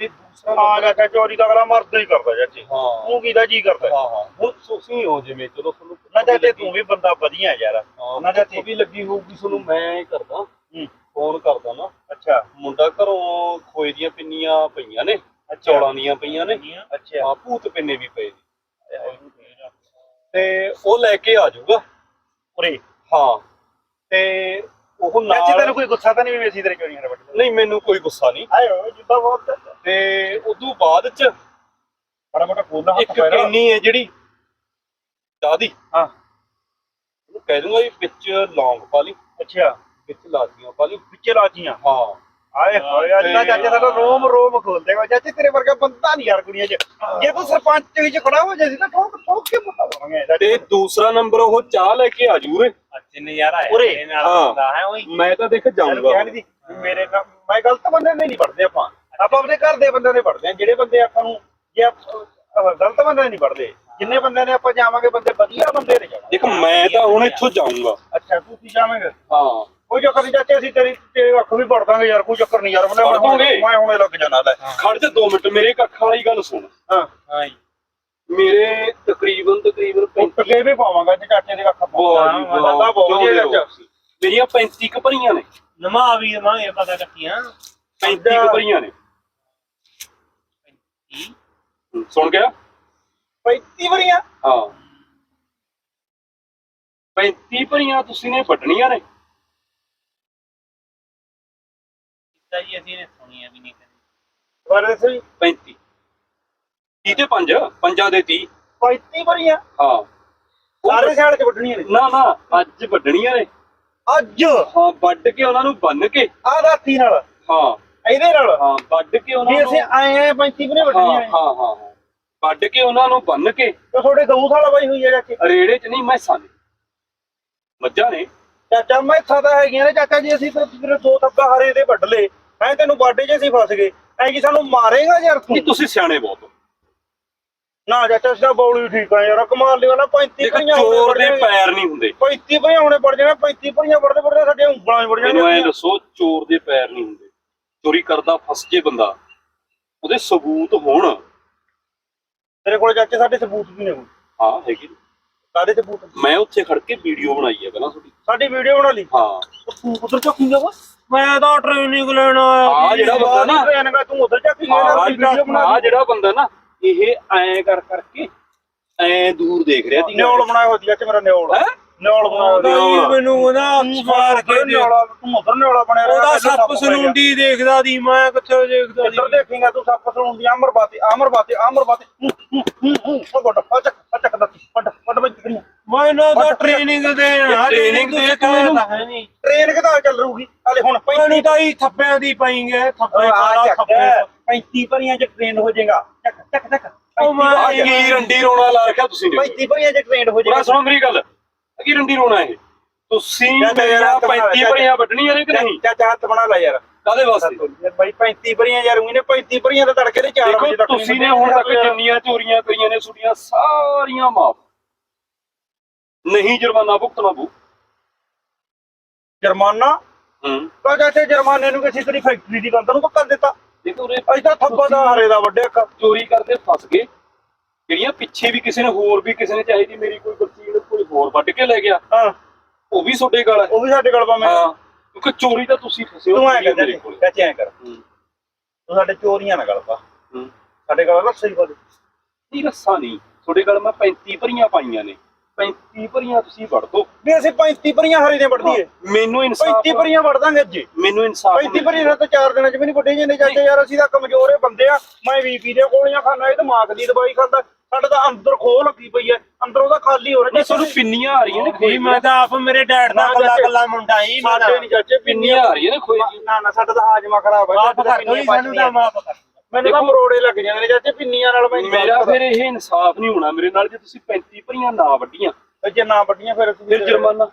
Speaker 3: ਤੇ ਦੂਸਰਾ
Speaker 1: ਆ
Speaker 3: ਨੰਬਰ-
Speaker 1: ਚਾਚਾ ਚੋਰੀ ਦਾ ਅਗਲਾ ਮਰਦਾ ਹੀ ਕਰਦਾ ਚਾਚੇ
Speaker 3: ਹਾਂ।
Speaker 1: ਤੂੰ ਕਿਹਦਾ ਜੀ ਕਰਦਾ?
Speaker 3: ਹਾਂ ਹਾਂ। ਹੁਣ ਤੁਸੀਂ ਹੋ ਜਿਵੇਂ ਚਲੋ ਤੁਹਾਨੂੰ
Speaker 1: ਨਾ ਚਾਚੇ ਤੂੰ ਵੀ ਬੰਦਾ ਵਧੀਆ ਯਾਰ।
Speaker 3: ਹਾਂ
Speaker 1: ਨਾ ਚਾਚੇ
Speaker 3: ਵੀ ਲੱਗੀ ਹੋਊਗੀ ਤੁਹਾਨੂੰ ਮੈਂ ਕਰਦਾ।
Speaker 1: ਹੂੰ,
Speaker 3: ਫੋਨ ਕਰਦਾ ਨਾ।
Speaker 1: ਅੱਛਾ।
Speaker 3: ਮੁੰਡਾ ਘਰੋਂ ਖੋਏ ਦੀਆਂ ਪਿੰਨੀਆਂ ਪਈਆਂ ਨੇ ਚੌਲਾਂ ਦੀਆਂ ਪਈਆਂ ਨੇ।
Speaker 1: ਅੱਛਾ।
Speaker 3: ਹਾਂ ਭੂਤ ਪਿੰਨੇ ਵੀ ਪਏ ਨੇ। ਤੇ ਉਹ ਲੈ ਕੇ ਆ ਜਾਊਗਾ।
Speaker 1: ਉਰੇ?
Speaker 3: ਹਾਂ। ਤੇ ਉਹ
Speaker 1: ਚਾਚੇ
Speaker 3: ਨਾਲ
Speaker 1: ਤੈਨੂੰ ਕੋਈ ਗੁੱਸਾ ਤਾਂ ਨਹੀਂ ਵੀ ਅਸੀਂ ਤੇਰੇ ਚੋਰੀਆਂ ਕਰ ਬੈਠੇ
Speaker 3: ਨਹੀਂ ਮੈਨੂੰ ਕੋਈ ਗੁੱਸਾ ਨਹੀਂ।
Speaker 1: ਆਇਓ ਜਿੱਦਾਂ ਬਹੁਤ
Speaker 3: ਤੇ। ਉਦੋਂ ਬਾਅਦ ਚ
Speaker 1: ਬੜਾ ਮੋਟਾ ਖੋਲਣਾ ਹੱਥ
Speaker 3: ਇੱਕ
Speaker 1: ਪੈਰਾ
Speaker 3: ਪਿੰਨੀ ਹੈ ਜਿਹੜੀ। ਚਾਹ ਦੀ।
Speaker 1: ਹਾਂ।
Speaker 3: ਉਹਨੂੰ ਕਹਿ ਦੂੰਗਾ ਵੀ ਵਿੱਚ ਲੌਂਗ ਪਾ ਲਈ।
Speaker 1: ਅੱਛਾ।
Speaker 3: ਵਿੱਚ ਲਾਚੀਆਂ ਪਾ ਲਈ
Speaker 1: ਵਿੱਚੇ ਲਾਚੀਆਂ
Speaker 3: ਹਾਂ
Speaker 1: ਆਏ ਹੋਏ ਅੱਜ ਤਾਂ ਚਾਚੇ ਸਾਡਾ ਰੋਮ ਰੋਮ ਖੋਲ ਦੇਗਾ। ਚਾਚੇ ਤੇਰੇ ਵਰਗਾ ਬੰਦਾ ਨਹੀਂ ਯਾਰ ਕੁੜੀਆਂ 'ਚ। ਜੇ ਤੂੰ ਸਰਪੰਚ ਵਿੱਚ ਖੜਾ ਹੋ ਜਾਏ ਤਾਂ ਠੋਕ ਠੋਕ ਕੇ ਮੁੰਡਾ ਬਣਾਂਗੇ
Speaker 3: ਤੇ ਦੂਸਰਾ ਨੰਬਰ ਉਹ ਚਾਹ ਲੈ ਕੇ ਆ ਜੂਰੇ।
Speaker 2: ਅੱਜ ਨਜ਼ਾਰਾ ਹੈ
Speaker 1: ਉਰੇ,
Speaker 3: ਹਾਂ।
Speaker 2: ਹੁੰਦਾ ਹੈ ਓਏ
Speaker 3: ਮੈਂ ਤਾਂ ਦੇਖ
Speaker 1: ਜਾਊਗਾ। ਮੇਰੇ ਨਾਲ ਮੈਂ ਗਲਤ ਬੰਦੇ ਨੇ ਨਹੀਂ ਪੜਦੇ ਆਪਾਂ। ਆਪਾਂ ਆਪਣੇ ਘਰ ਦੇ ਬੰਦੇ ਨੇ ਪੜਦੇ ਆ ਜਿਹੜੇ ਬੰਦੇ ਆਪਾਂ ਨੂੰ ਜੇ ਗਲਤ ਬੰਦੇ ਨਹੀਂ ਪੜਦੇ ਜਿੰਨੇ ਬੰਦੇ ਨੇ ਆਪਾਂ ਜਾਵਾਂਗੇ ਬੰਦੇ ਵਧੀਆ ਬੰਦੇ ਨੇ ਜਾਣਾ।
Speaker 3: ਦੇਖ ਮੈਂ ਤਾਂ ਹੁਣ ਇੱਥੋਂ ਜਾਊਂਗਾ।
Speaker 1: ਅੱਛਾ ਤੂੰ ਕੀ ਜਾਵੇਂਗਾ
Speaker 3: ਹਾਂ।
Speaker 1: ਕੋਈ ਚੱਕਰ ਨਹੀਂ ਚਾਚੇ ਅਸੀਂ ਤੇਰੀ ਤੇਰੇ ਅੱਖ ਵੀ ਪੜ ਦਾਂਗੇ ਯਾਰ ਕੋਈ ਚੱਕਰ ਨਹੀਂ ਯਾਰ ਮੈਂ
Speaker 3: ਪੜ੍ਹ
Speaker 1: ਹੁਣ
Speaker 3: ਦਾਂਗੇ।
Speaker 1: ਮੈਂ ਹੁਣੇ ਲੱਗ ਜਾਣਾ ਲੈ।
Speaker 3: ਖੜ ਜਾ 2 ਮਿੰਟ ਮੇਰੇ ਕੱਖ ਵਾਲੀ ਗੱਲ ਸੁਣ।
Speaker 1: ਹਾਂ।
Speaker 2: ਹਾਂ ਜੀ।
Speaker 3: ਮੇਰੇ ਤਕਰੀਬਨ ਤਕਰੀਬਨ 35
Speaker 1: ਅੱਗੇ ਵੀ ਪਾਵਾਂਗਾ ਤੇ ਚਾਚੇ ਦੇ ਅੱਖ
Speaker 3: ਵਾਹ ਜੀ ਵਾਹ,
Speaker 1: ਤਾਂ ਬਹੁਤ ਵਧੀਆ। ਚਾਚਾ।
Speaker 3: ਮੇਰੀਆਂ 35 ਕੁ ਭਰੀਆਂ ਨੇ।
Speaker 2: ਨਮਾ ਵੀ ਨਮਾਂਗੇ ਪਤਾ ਕੱਟੀਆਂ।
Speaker 3: 35 ਕੁ ਭਰੀਆਂ ਨੇ। ਸੁਣ ਗਿਆ?
Speaker 1: 35 ਵਰੀਆਂ
Speaker 3: ਹਾਂ। 35 ਭਰੀਆਂ ਤੁਸੀਂ ਨੇ ਵੱਢਣੀਆਂ ਨੇ।
Speaker 2: ਕੀਤਾ ਜੀ ਅਸੀਂ ਨੇ ਸੁਣੀਆਂ ਵੀ ਨਹੀਂ ਕਦੇ।
Speaker 1: ਬਾਰੇ ਸਹੀ
Speaker 3: 35 30 ਤੇ 5 ਪੰਜਾਂ ਦੇ 30
Speaker 1: 35 ਵਰੀਆਂ
Speaker 3: ਹਾਂ। ਉਹ
Speaker 1: ਸਾਰੇ ਸਿਆਲ ਚ ਵੱਢਣੀਆਂ ਨੇ।
Speaker 3: ਨਾ ਨਾ ਅੱਜ ਵੱਢਣੀਆਂ ਨੇ।
Speaker 1: ਅੱਜ?
Speaker 3: ਹਾਂ ਵੱਢ ਕੇ ਉਹਨਾਂ ਨੂੰ ਬੰਨ ਕੇ।
Speaker 1: ਆ ਰਾਤੀ ਨਾਲ।
Speaker 3: ਹਾਂ।
Speaker 1: ਇਹਦੇ ਨਾਲ?
Speaker 3: ਹਾਂ ਵੱਢ ਕੇ ਉਹਨਾਂ
Speaker 1: ਵੀ
Speaker 3: ਨੂੰ
Speaker 1: ਅਸੀਂ ਆਏ ਆ 35 ਵਰੇ
Speaker 3: ਹਾਂ
Speaker 1: ਵੱਢਣੀਆਂ ਨੇ।
Speaker 3: ਹਾਂ ਹਾਂ ਹਾਂ। ਵੱਢ ਕੇ ਉਹਨਾਂ ਨੂੰ ਬੰਨ ਕੇ।
Speaker 1: ਤੇ ਤੁਹਾਡੇ ਗਊਸ਼ਾਲਾ ਬਾਈ ਹੋਈ ਹੈ ਚਾਚੇ
Speaker 3: ਰੇੜੇ 'ਚ ਨਹੀਂ ਮੈਸਾਂ ਨੇ ਮੱਝਾਂ ਨੇ।
Speaker 1: ਚਾਚਾ ਮੈਥਾ ਤਾਂ ਹੈਗੀਆਂ ਨੇ। ਚਾਚਾ ਜੀ ਅਸੀਂ ਤਾਂ ਦੋ ਥੱਬਾ ਹਰੇ ਦੇ ਵੱਢ ਲਏ। ਐ ਤੈਨੂੰ ਬਾਡੇ 'ਚ ਅਸੀਂ ਫਸ ਗਏ ਐ ਕੀ ਸਾਨੂੰ ਮਾਰੇਗਾ ਯਾਰ ਤੂੰ?
Speaker 3: ਨਹੀਂ ਤੁਸੀਂ ਸਿਆਣੇ ਬਹੁਤ ਹੋ।
Speaker 1: ਨਾ ਚਾਚਾ ਤਾਂ ਬੌਲ ਵੀ ਠੀਕ ਆ ਯਾਰ ਕਮਾਲ ਲਿਓ ਨਾ 35
Speaker 3: ਦੇਖ
Speaker 1: ਭਰੀਆਂ
Speaker 3: ਚੋਰ ਦੇ ਪੈਰ ਨਹੀਂ ਹੁੰਦੇ।
Speaker 1: 35 ਭਰੀਆਂ ਹੁਣੇ ਪੜ ਜਾਣਾ 35 ਭਰੀਆਂ ਪੜਦੇ ਪੜਦੇ ਸਾਡੇ ਉਂਗਲਾਂ ਹੀ ਪੜ
Speaker 3: ਮੈਨੂੰ ਐ
Speaker 1: ਜਾਣਗੀਆਂ
Speaker 3: ਦੱਸੋ ਚੋਰ ਦੇ ਪੈਰ ਨਹੀਂ ਹੁੰਦੇ। ਚੋਰੀ ਕਰਦਾ ਫਸ ਜੇ ਬੰਦਾ। ਉਹਦੇ ਸਬੂਤ ਹੋਣ।
Speaker 1: ਤੇਰੇ ਕੋਲ ਚਾਚੇ ਸਾਡੇ ਸਬੂਤ ਵੀ ਨੇ ਹੁਣ।
Speaker 3: ਹਾਂ ਹੈਗੀ।
Speaker 1: ਕਾਦੇ ਸਬੂਤ?
Speaker 3: ਮੈਂ ਉੱਥੇ ਖੜ ਕੇ ਵੀਡੀਓ ਬਣਾਈ ਹੈ ਪਹਿਲਾਂ ਤੁਹਾਡੀ।
Speaker 1: ਸਾਡੀ ਵੀਡੀਓ ਬਣਾ ਲਈ?
Speaker 3: ਹਾਂ।
Speaker 1: ਤੂੰ ਉਧਰ ਚੱਕੀ ਜਾਵਾ
Speaker 2: ਮੈਂ ਤਾਂ ਟ੍ਰੇਨਿੰਗ ਲੈਣ ਆਇਆ।
Speaker 3: ਆ ਜਿਹੜਾ ਬੰਦਾ ਨਾ
Speaker 1: ਨਾ ਤੂੰ ਉਧਰ ਚੱਕੀ ਗਿਆ
Speaker 3: ਆ
Speaker 1: ਨਾ ਵੀਡੀਓ ਬਣਾ
Speaker 3: ਆ
Speaker 1: ਲਈ
Speaker 3: ਜਿਹੜਾ ਬੰਦਾ ਨਾ ਇਹ ਐਂ ਕਰ ਕਰਕੇ ਐਂ ਦੂਰ ਦੇਖ ਰਿਹਾ ਸੀ
Speaker 1: ਨਿਓਲ ਬਣਾਇਆ ਹੋਇਆ ਸੀ ਮੇਰਾ ਨਿਓਲ।
Speaker 3: ਹੈ?
Speaker 1: ਨਿਓਲ ਬਣਾਇਆ ਹੋਇਆ
Speaker 2: ਮੈਨੂੰ ਉਹਦਾ ਮਾਰ ਕੇ ਦੇ
Speaker 1: ਨਿਓਲਾ ਤੂੰ ਉਧਰ ਨਿਓਲਾ ਬਣਿਆ
Speaker 2: ਉਹਦਾ
Speaker 1: ਰਹਿ,
Speaker 2: ਸੱਪ ਸਲੂੰਡੀ ਦੇਖਦਾ ਦੀ ਮੈਂ ਕਿੱਥੇ ਦੇਖਦਾ
Speaker 1: ਇੱਧਰ
Speaker 2: ਦੀ
Speaker 1: ਦੇਖੇਗਾ ਤੂੰ ਸੱਪ ਸਲੂਣ ਦੀ ਅਮਰ ਬਾਤੀ ਅਮਰ ਬਾਤੀ। ਅਮਰ ਬਾਤੀ ਉਹ ਗੋਡਾ ਫਟਕ ਫਟਕ ਦਾ ਫਟ ਫਟ ਵਿੱਚ ਕਰੀਆਂ
Speaker 2: ਮੈਨੂੰ ਤਾਂ ਟ੍ਰੇਨਿੰਗ ਦੇ
Speaker 3: training ਦੇ
Speaker 2: ਦੇ
Speaker 3: ਤੂੰ ਇਹਨੂੰ-
Speaker 2: ਹੈ ਨਹੀਂ।
Speaker 1: ਟ੍ਰੇਨ ਕਿਦਾਂ ਚੱਲ ਰਹੂਗੀ? ਹਲੇ ਹੁਣ
Speaker 2: ਮੈਨੂੰ ਤਾਂ ਹੀ ਥੱਪਿਆਂ ਦੀ ਪਈਂਗੇ ਥੱਪੇ ਕਾਲਾ ਥੱਪੇ
Speaker 1: 35 ਭਰੀਆਂ ਚ ਟ੍ਰੇਨ ਹੋ ਜਾਏਗਾ। ਚੱਕ ਚੱਕ ਚੱਕ।
Speaker 2: ਉਹ ਮੈਂ
Speaker 3: ਕੀ ਰੰਡੀ ਰੋਣਾ ਲਾ ਰੱਖਿਆ ਤੁਸੀਂ ਨੇ।
Speaker 1: 35 ਭਰੀਆਂ ਚ ਟ੍ਰੇਨ ਹੋ ਜਾਏਗਾ।
Speaker 3: ਸੁਣ ਮੇਰੀ ਗੱਲ ਕੀ ਰੰਡੀ ਰੋਣਾ ਇਹ। ਤੁਸੀਂ ਮੇਰਾ
Speaker 1: ਹੱਥ ਬਣਾ
Speaker 3: 35
Speaker 1: ਲੈ,
Speaker 3: ਭਰੀਆਂ ਵੱਢਣੀਆਂ ਨੇ ਕਿ ਨਹੀਂ?
Speaker 1: ਚਾਚਾ ਹੱਥ ਬਣਾ ਲੈ ਯਾਰ।
Speaker 3: ਕਾਦੇ ਵਾਸਤੇ?
Speaker 1: ਯਾਰ ਬਾਈ 35 ਭਰੀਆਂ ਯਾਰ ਉਹਨੇ 35 ਭਰੀਆਂ ਦਾ ਤੜਕੇ ਦੇ 4
Speaker 3: ਦੇਖੋ
Speaker 1: ਵਜੇ ਤੱਕ
Speaker 3: ਤੁਸੀਂ ਨੇ ਹੁਣ ਤੱਕ ਜਿੰਨੀਆਂ ਚੋਰੀਆਂ ਕਰੀਆਂ ਨੇ ਛੁੱਟੀਆਂ ਸਾਰੀਆਂ ਮਾਫ। ਨਹੀਂ ਜੁਰਮਾਨਾ ਭੁਗਤਣਾ ਪਊ।
Speaker 1: ਜੁਰਮਾਨਾ।
Speaker 3: ਹੂੰ।
Speaker 1: ਤਾਂ ਚਾਚੇ ਜੁਰਮਾਨੇ ਨੂੰ ਕਿਸੇ ਤੇਰੀ ਫੈਕਟਰੀ ਦੀ ਕੰਧ ਨੂੰ ਕਰ ਦਿੱਤਾ।
Speaker 3: ਦੇਖੋ ਉਰੇ
Speaker 1: ਅਜ ਤਾਂ ਥੱਪਾ ਦਾ ਹਰੇ ਦਾ ਵੱਡਿਆ ਕ
Speaker 3: ਚੋਰੀ ਕਰਦੇ ਫਸ ਗਏ। ਜਿਹੜੀਆਂ ਪਿੱਛੇ ਵੀ ਕਿਸੇ ਨੇ ਹੋਰ ਵੀ ਕਿਸੇ ਨੇ ਚਾਹੀਦੀ ਮੇਰੀ ਕੋਈ ਨੂੰ ਕੋਈ ਹੋਰ ਵੱਢ ਕੇ ਲੈ ਗਿਆ।
Speaker 1: ਹਾਂ।
Speaker 3: ਉਹ ਵੀ ਤੁਹਾਡੇ ਗਲ ਹੈ।
Speaker 1: ਉਹ ਵੀ ਸਾਡੇ ਕੋਲ ਭਾਵੇਂ।
Speaker 3: ਹਾਂ। ਕਿਉਂਕਿ ਚੋਰੀ ਤਾਂ ਤੁਸੀਂ ਫਸੇ ਹੋ
Speaker 1: ਤੂੰ ਐ ਕਰ
Speaker 3: ਮੇਰੇ ਕੋਲ।
Speaker 1: ਐ ਕਰ।
Speaker 3: ਹੂੰ।
Speaker 1: ਤੂੰ ਸਾਡੇ ਚੋਰੀਆਂ ਨਾ ਗੱਲ ਪਾ।
Speaker 3: ਹੂੰ।
Speaker 1: ਸਾਡੇ ਕੋਲ ਰੱਸੇ ਹੀ ਪਾ ਦੇ।
Speaker 3: ਨਹੀਂ ਰੱਸਾ ਨਹੀਂ। ਤੁਹਾਡੇ ਗਲ ਮੈਂ 35 ਭਰੀਆਂ ਪਾਈਆਂ ਨੇ। 35 ਭਰੀਆਂ ਤੁਸੀਂ ਵੜ ਦੋ।
Speaker 1: ਵੀ ਅਸੀਂ 35 ਭਰੀਆਂ ਹਰੀ ਦੇ ਦਈਏ
Speaker 3: ਮੈਨੂੰ ਇਨਸਾਫ
Speaker 1: 35 ਭਰੀਆਂ ਵੱਢ ਦਾਂਗੇ ਅੱਜ।
Speaker 3: ਮੈਨੂੰ ਇਨਸਾਫ
Speaker 1: 35 ਭਰੀਆਂ ਨਾਲ ਤਾਂ 4 ਦਿਨਾਂ ਚ ਵੀ ਨਹੀਂ ਵੱਢੇ ਜਾਂਦੇ ਚਾਚੇ ਯਾਰ ਅਸੀਂ ਤਾਂ ਕਮਜ਼ੋਰ ਏ ਬੰਦੇ ਆ। ਮੈਂ ਵੀਪੀ ਦੀਆਂ ਗੋਲੀਆਂ ਖਾਣਾ ਇਹ ਦਿਮਾਗ ਦੀ ਦਵਾਈ ਖਾਂਦਾ। ਸਾਡਾ ਤਾਂ ਅੰਦਰ ਖੋਹ ਲੱਗੀ ਪਈ ਐ ਅੰਦਰ ਉਹਦਾ ਖਾਲੀ ਹੋ ਰਿਹਾ।
Speaker 3: ਤੁਹਾਨੂੰ ਪਿੰਨੀਆਂ ਆ ਰਹੀਆਂ ਨੇ
Speaker 2: ਕੋਈ ਮੈਂ ਤਾਂ ਆਪ ਮੇਰੇ ਡੈਡ ਦਾ ਕੱਲਾ। ਕੱਲਾ ਮੁੰਡਾ ਹੀ ਮੈਂ
Speaker 1: ਸਾਡੇ ਨਹੀਂ ਚਾਚੇ
Speaker 3: ਪਿੰਨੀਆਂ ਆ ਰਹੀਆਂ ਨੇ ਦੀਆਂ।
Speaker 1: ਨਾ ਨਾ ਸਾਡਾ ਤਾਂ ਹਾਜਮਾ ਖਰਾਬ ਹੈ
Speaker 2: ਮਾਫ ਕਰ ਦੋ ਸਾਨੂੰ ਤਾਂ ਮਾਫ ਕਰ।
Speaker 1: ਮੈਨੂੰ ਤਾਂ ਮਰੋੜੇ ਲੱਗ ਜਾਂਦੇ ਨੇ ਚਾਚੇ ਪਿੰਨੀਆਂ ਨਾਲ ਮੈਂ
Speaker 3: ਮੇਰਾ ਫਿਰ ਇਹ ਇਨਸਾਫ ਨਹੀਂ ਹੋਣਾ ਮੇਰੇ ਨਾਲ ਜੇ ਤੁਸੀਂ 35 ਭਰੀਆਂ ਨਾ ਵੱਡੀਆਂ
Speaker 1: ਜੇ ਨਾ ਵੱਡੀਆਂ ਫਿਰ
Speaker 3: ਫਿਰ ਜੁਰਮਾਨਾ।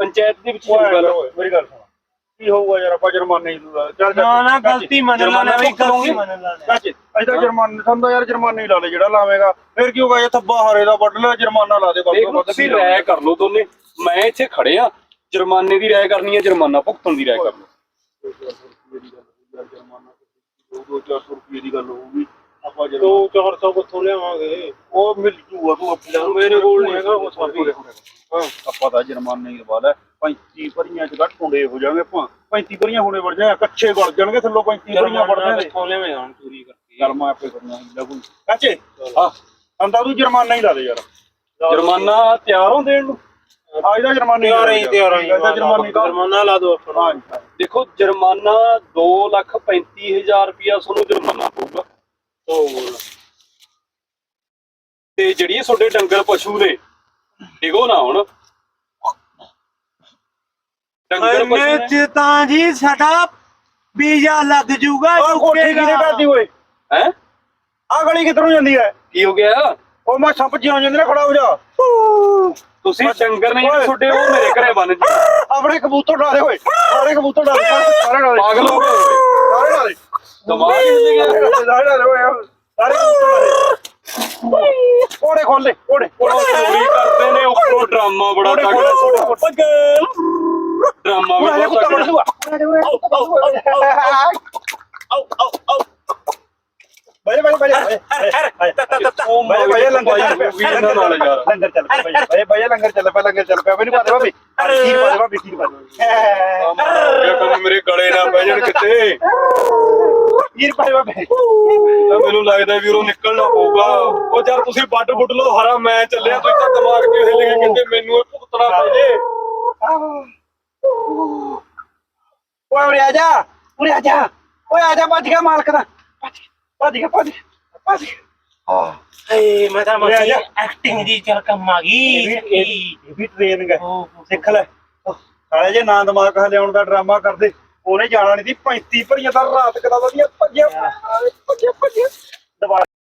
Speaker 3: ਪੰਚਾਇਤ ਦੇ ਵਿੱਚ ਗੱਲ।
Speaker 1: ਮੇਰੀ ਗੱਲ ਸੁਣ। ਕੀ ਹੋਊਗਾ ਯਾਰ ਆਪਾਂ ਜੁਰਮਾਨੇ ਹੀ ਦੂਗਾ। ਚੱਲ
Speaker 2: ਨਾ ਨਾ ਗਲਤੀ ਮੰਨ ਲੈਣਾ
Speaker 3: ਜੁਰਮਾਨਾ
Speaker 2: ਮੰਨ ਲੈਣਾ।
Speaker 1: ਚਾਚੇ ਤਾਂ ਜੁਰਮਾਨੇ ਤਾਂ ਯਾਰ ਜੁਰਮਾਨੇ ਹੀ ਲਾ ਲੈ ਜਿਹੜਾ ਲਾਵੇਂਗਾ। ਫਿਰ ਕੀ ਹੋਊਗਾ ਇਹ ਥੱਬਾ ਹਾਰੇ ਦਾ ਵੱਢ ਲੈ ਜੁਰਮਾਨਾ ਲਾ ਦੇ ਵੱਧ
Speaker 3: ਤੁਸੀਂ ਰਾਇ ਕਰ ਲਓ ਦੋਨੇ। ਮੈਂ ਇੱਥੇ ਖੜੇ ਆ ਜੁਰਮਾਨੇ ਦੀ ਰਾਇ ਕਰਨੀ ਹੈ ਜੁਰਮਾਨਾ ਭੁਗਤਣ ਦੀ ਰਾਇ ਕਰ ਲਓ।
Speaker 1: ਦੋ ਚਾਰ ਸੌ ਰੁਪਏ ਦੀ ਗੱਲ ਹੋਊਗੀ। ਆਪਾਂ ਜਦੋਂ
Speaker 2: 400 ਕਿੱਥੋਂ ਲਿਆਵਾਂਗੇ?
Speaker 1: ਉਹ ਮਿਲ ਜੂਗਾ ਤੂੰ ਆਪਣਾ
Speaker 2: ਮੇਰੇ ਕੋਲ ਨਹੀਂ ਹੈਗਾ, ਉਹ ਸਾਬੀ।
Speaker 1: ਹਾਂ ਆਪਾਂ ਤਾਂ ਜੁਰਮਾਨੇ ਹੀ ਦਵਾ ਲੈ। 35 ਭਰੀਆਂ ਚ ਗੱਟ ਟੁੰਡੇ ਹੋ ਜਾਣਗੇ ਆਪਾਂ। 35 ਭਰੀਆਂ ਹੁਣੇ ਵੜ ਜਾਣਗੇ ਕੱਚੇ ਗਲ ਜਾਣਗੇ ਥੱਲੋਂ 35 ਭਰੀਆਂ ਵੜਦੇ ਨੇ
Speaker 2: ਕਿੱਥੋਂ ਲਿਆਵਾਂ ਹੁਣ ਚੋਰੀ ਕਰਕੇ?
Speaker 1: ਚੱਲ ਮੈਂ ਆਪੇ ਕਰਨਾ ਹੀਲਾ ਕੋਈ। ਕਾਚੇ ਹਾਂ। ਅੰਦਾ ਤੂੰ ਜੁਰਮਾਨਾ ਹੀ ਲਾ ਦੇ ਯਾਰ।
Speaker 3: ਜੁਰਮਾਨਾ ਤਿਆਰ ਹੋ ਦੇਣ ਨੂੰ।
Speaker 1: ਆ ਇਹਦਾ ਜੁਰਮਾਨਾ ਹੀ
Speaker 2: ਤਿਆਰ ਹੀ ਤਿਆਰ ਹੀ।
Speaker 1: ਇਹਦਾ ਜੁਰਮਾਨਾ ਹੀ।
Speaker 2: ਜੁਰਮਾਨਾ ਲਾ ਦੋ ਆਪਣਾ।
Speaker 1: ਹਾਂ
Speaker 3: ਦੇਖੋ ਜੁਰਮਾਨਾ 235000 ਰੁਪਇਆ ਤੁਹਾਨੂੰ ਜੁਰਮਾਨਾ ਪਊਗਾ। ਤੇ ਜਿਹੜੀ ਤੁਹਾਡੇ ਡੰਗਰ ਪਸ਼ੂ ਨੇ ਡਿਗੋ ਨਾ ਹੁਣ। ਡੰਗਰ ਪਸ਼ੂ ਨੇ
Speaker 2: ਤਾਂ ਜੀ ਸਾਡਾ ਵੀਜ਼ਾ ਲੱਗ ਜੂਗਾ
Speaker 1: ਉਹ ਕੋਠੀ ਕਿਹਨੇ ਕਰਦੀ ਓਏ?
Speaker 3: ਹੈ?
Speaker 1: ਆ ਗਲੀ ਕਿੱਧਰੋਂ ਜਾਂਦੀ ਹੈ?
Speaker 3: ਕੀ ਹੋ ਗਿਆ?
Speaker 1: ਉਹ ਮੈਂ ਸੱਪ ਜਿਉਂ ਜਾਂਦੇ ਨੇ ਖੜਾ ਹੋ ਜਾ।
Speaker 3: ਤੁਸੀਂ ਡੰਗਰ ਨਹੀਂ ਤੁਹਾਡੇ ਉਹ ਮੇਰੇ ਘਰੇ ਬੰਨ ਜੀ।
Speaker 1: ਆਪਣੇ ਕਬੂਤਰ ਡਾਲੇ ਓਏ ਸਾਰੇ ਕਬੂਤਰ ਡਾਲੇ ਸਾਰੇ ਡਾਲੇ
Speaker 3: ਪਾਗਲ ਹੋ ਗਏ।
Speaker 1: ਸਾਰੇ ਡਾਲੇ
Speaker 3: ਦਿਮਾਗ ਹਿੱਲ ਗਿਆ
Speaker 1: ਸਾਰੇ ਡਾਲੇ ਓਏ ਸਾਰੇ ਕਬੂਤਰ ਡਾਲੇ ਕੋੜੇ ਖੋਲ ਕੋੜੇ
Speaker 3: ਉਹ ਚੋਰੀ ਕਰਦੇ ਨੇ ਉੱਪਰੋਂ ਡਰਾਮਾ ਬੜਾ
Speaker 1: ਕੋੜੇ
Speaker 3: ਤਗੜਾ
Speaker 1: ਖੋਲ
Speaker 3: ਡਰਾਮਾ ਵੀ ਬਹੁਤ ਤਗੜਾ
Speaker 1: ਬੜੇ ਬੜੇ ਬੜੇ
Speaker 3: ਉਹ
Speaker 1: ਬੜੇ ਬੜੇ ਲੰਗਰ
Speaker 3: ਭਾਈ
Speaker 1: ਚੱਲ ਪਿਆ
Speaker 3: ਵੀ ਇਹਨਾਂ ਨਾਲ ਯਾਰ
Speaker 1: ਲੰਗਰ ਚੱਲ ਪਿਆ ਬੜੇ ਬੜੇ ਲੰਗਰ ਚੱਲ ਪਿਆ ਲੰਗਰ ਚੱਲ ਪਿਆ। ਮੈਨੂੰ ਪਤਾ ਬਾਬੀ ਖੀਰ ਪਾ ਦੇ ਬਾਬੀ ਖੀਰ ਪਾ ਦੇ
Speaker 3: ਇਹ ਕੰਮ ਮੇਰੇ ਗਲੇ ਨਾ ਪੈ ਜਾਣ ਕਿਤੇ।
Speaker 1: ਖੀਰ ਪਾ ਦੇ ਬਾਬੀ
Speaker 3: ਤਾਂ ਮੈਨੂੰ ਲੱਗਦਾ ਵੀ ਉਹ ਨਿਕਲਣਾ ਪਊਗਾ। ਉਹ ਜਦ ਤੁਸੀਂ ਵੱਡ ਬੁੱਢ ਲੋ ਹਰਾ ਮੈਂ ਚੱਲਿਆ ਤੁਸੀਂ ਤਾਂ ਦਿਮਾਗ ਤੇ ਹਿੱਲ ਗਏ? ਕਿਤੇ ਮੈਨੂੰ ਇਹ ਭੁਗਤਣਾ ਪੈ ਜੇ।
Speaker 1: ਓਏ ਉਰੇ ਆ ਜਾ ਉਰੇ ਆ ਜਾ। ਓਏ ਆ ਜਾ ਭੱਜ ਗਿਆ ਮਾਲਕ ਦਾ। ਭੱਜ ਗਿਆ ਭੱਜ ਗਿਆ ਭੱਜ ਗਿਆ ਗਿਆ।
Speaker 2: ਏ ਮੈਂ ਤਾਂ
Speaker 1: ਉਰੇ ਆ
Speaker 2: ਮਸੀ
Speaker 1: ਜਾ।
Speaker 2: ਐਕਟਿੰਗ ਦੀ ਚੱਲ ਕੰਮ ਆ
Speaker 1: ਇਹ ਵੀ
Speaker 2: ਗਈ
Speaker 1: ਇਹ ਵੀ ਟ੍ਰੇਨਿੰਗ ਹੈ
Speaker 2: ਓਹ,
Speaker 1: ਸਿੱਖ ਲੈ। ਸਾਲੇ ਜੇ ਨਾ ਦਿਮਾਗ ਹਲਿਆਉਣ ਦਾ ਡਰਾਮਾ ਕਰਦੇ ਉਹਨੇ ਜਾਣਾ ਨਹੀਂ ਸੀ 35 ਭਰੀਆਂ ਦਾ ਰਾਤ ਕਦਾ ਵਧੀਆ ਭੱਜਿਆ ਭੱਜਿਆ ਭੱਜਿਆ